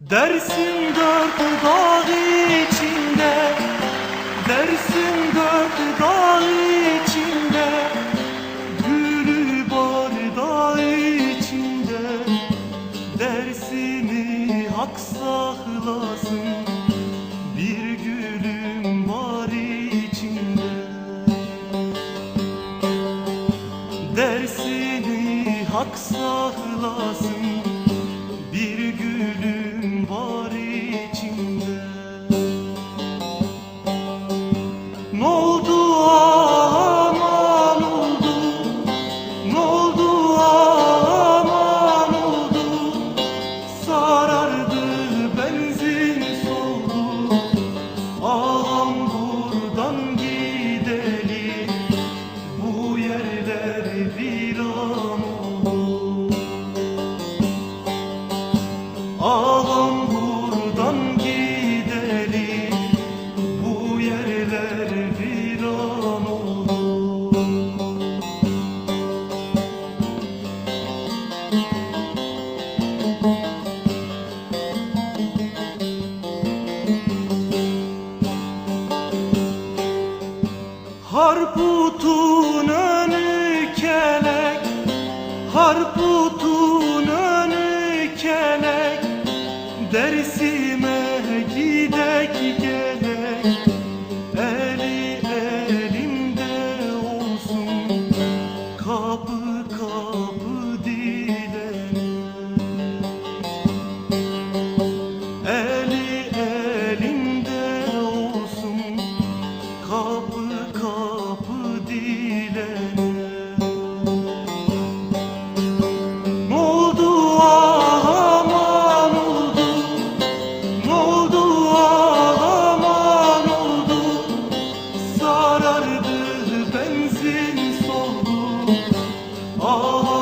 Dersin dört dağ içinde Dersin dört dağ içinde Gülü bardağı içinde. Dersini hak saklasın Bir gülüm var içinde. Dersini hak saklasın buradan gidelim Bu yerler viran oldu Ağam Harputun önü kelek Harputun önü kelek. Dersime Oh.